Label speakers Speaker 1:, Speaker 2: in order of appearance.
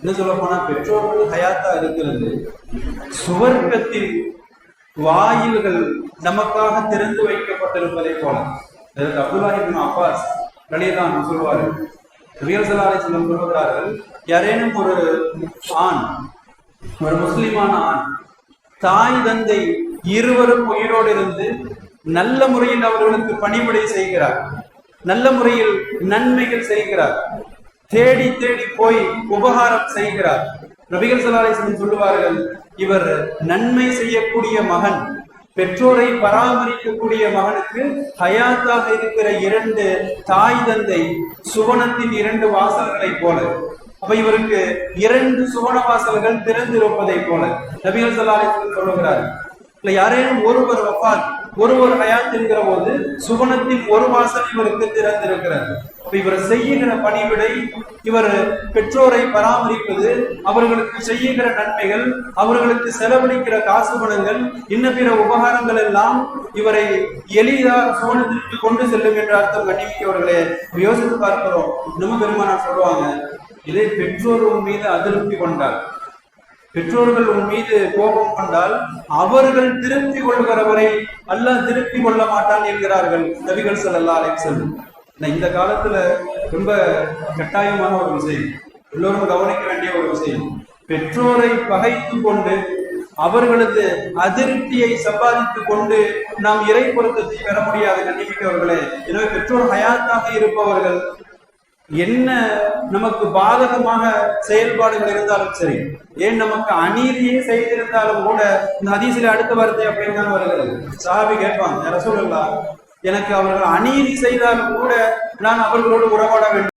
Speaker 1: என்ன சொல்ல போனா பெற்றோர்கள் ஹயாத்தா இருக்கிறது. சுவர்க்கத்தில் வாயில்கள் நமக்காக திறந்து வைக்கப்பட்டிருப்பதை போல. அதற்கு அப்துல்லா அப்பாஸ் ரலியல்லாஹு சொல்வாரு. ரியல் சொல்கிறார்கள் யாரேனும் ஒரு ஆண் ஒரு முஸ்லிமான ஆண் தாய் தந்தை இருவரும் உயிரோடு இருந்து நல்ல முறையில் அவர்களுக்கு பணிவிடை செய்கிறார். நல்ல முறையில் நன்மைகள் செய்கிறார். தேடி தேடி போய் உபகாரம் செய்கிறார். நபிகள் சலாலேசன் சொல்லுவார்கள் இவர் நன்மை செய்யக்கூடிய மகன் பெற்றோரை பராமரிக்கக்கூடிய மகனுக்கு ஹயாத்தாக இருக்கிற இரண்டு தாய் தந்தை சுவனத்தின் இரண்டு வாசல்களைப் போல. அப்ப இவருக்கு இரண்டு சுவன வாசல்கள் திறந்திருப்பதை போல. நபிகள் சல்லாலேசன் சொல்லுகிறார் இல்ல யாரேனும் ஒருவர் வப்பார் ஒருவர் ஹயாத் என்கிற போது சுவனத்தின் ஒரு வாசல் இவருக்கு திறந்திருக்கிறார் இவர் செய்யுகிற பணிவிடை இவர் பெற்றோரை பராமரிப்பது அவர்களுக்கு செய்யுகிற நன்மைகள் அவர்களுக்கு செலவழிக்கிற காசு பணங்கள் இன்ன பிற உபகாரங்கள் எல்லாம் இவரை எளிதாக சுவனத்திற்கு கொண்டு செல்லும் என்ற அர்த்தம் கண்ணிமிக்கவர்களே யோசித்து பார்க்கிறோம். நம்ம பெருமானார் சொல்லுவாங்க இதை பெற்றோர் உன் மீது அதிருப்தி கொண்டார் பெற்றோர்கள் உன் மீது கோபம் கொண்டால் அவர்கள் திருப்தி கொள்கிறவரை அல்லாஹ் திருப்தி கொள்ள மாட்டான் என்கிறார்கள் நபிகள் செல்லல்லா அலைஹி இந்த காலத்துல ரொம்ப கட்டாயமான ஒரு விஷயம் எல்லோரும் கவனிக்க வேண்டிய ஒரு விஷயம் பெற்றோரை பகைத்து கொண்டு அவர்களது அதிருப்தியை சம்பாதித்துக் கொண்டு நாம் இறை பொருத்தத்தை பெற முடியாது கண்டிப்பிட்டவர்களே எனவே பெற்றோர் ஹயாத்தாக இருப்பவர்கள் என்ன நமக்கு பாதகமாக செயல்பாடுகள் இருந்தாலும் சரி ஏன் நமக்கு அநீதியே செய்திருந்தாலும் கூட இந்த அதிசயில அடுத்த வார்த்தை அப்படின்னு தான் வருகிறது சாபி கேட்பாங்க ரசூலுல்லாஹ் எனக்கு அவர்கள் அநீதி செய்தாலும் கூட நான் அவர்களோடு உறவாட வேண்டும்.